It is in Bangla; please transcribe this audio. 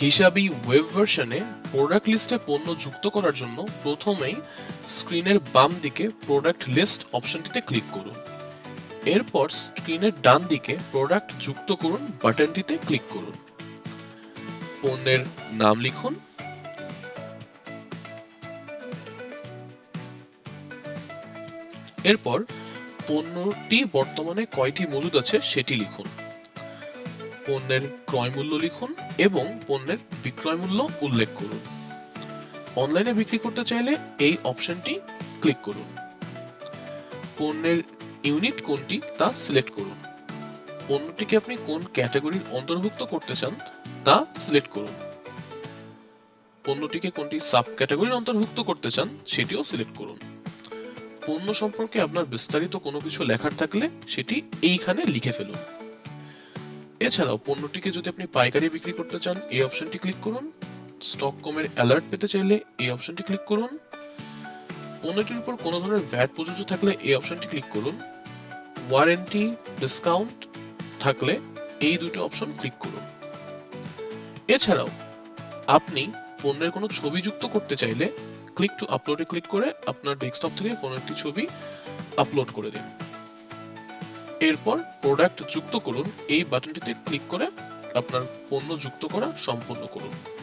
হিসাবি ওয়েব ভার্সনে প্রোডাক্ট লিস্টে পণ্য যুক্ত করার জন্য প্রথমেই স্ক্রিনের বাম দিকে প্রোডাক্ট লিস্ট অপশনটিতে ক্লিক করুন। এরপর স্ক্রিনের ডান দিকে প্রোডাক্ট যুক্ত করুন বাটনটিতে ক্লিক করুন। পণ্যের নাম লিখুন। এরপর পণ্যটি বর্তমানে কয়টি মজুদ আছে সেটি লিখুন। পণ্যের ক্রয় মূল্য লিখুন এবং পণ্যের বিক্রয় মূল্য উল্লেখ করুন। অনলাইনে বিক্রি করতে চাইলে এই অপশনটি ক্লিক করুন। পণ্যের ইউনিট কোনটি তা সিলেক্ট করুন। পণ্যটিকে আপনি কোন ক্যাটাগরির অন্তর্ভুক্ত করতে চান তা সিলেক্ট করুন। পণ্যটিকে কোনটি সাব ক্যাটাগরির অন্তর্ভুক্ত করতে চান সেটিও সিলেক্ট করুন। পণ্য সম্পর্কে আপনার বিস্তারিত কোনো কিছু লেখার থাকলে সেটি এইখানে লিখে ফেলুন। এছাড়াও পণ্যটিকে যদি আপনি পাইকারি বিক্রি করতে চান, এই অপশনটি ক্লিক করুন। স্টক কমের অ্যালার্ট পেতে চাইলে এই অপশনটি ক্লিক করুন। পণ্যটির উপর কোনো ধরনের ভ্যাট প্রযোজ্য থাকলে এই অপশনটি ক্লিক করুন। ওয়ারেন্টি, ডিসকাউন্ট থাকলে এই দুটো অপশন ক্লিক করুন। এছাড়াও আপনি পণ্যের কোনো ছবি যুক্ত করতে চাইলে ক্লিক টু আপলোডে ক্লিক করে আপনার ডেস্কটপ থেকে কোনো একটি ছবি আপলোড করে দিন। এরপর প্রোডাক্ট যুক্ত করুন এই বাটনটিতে ক্লিক করে আপনার পণ্য যুক্ত করা সম্পন্ন করুন।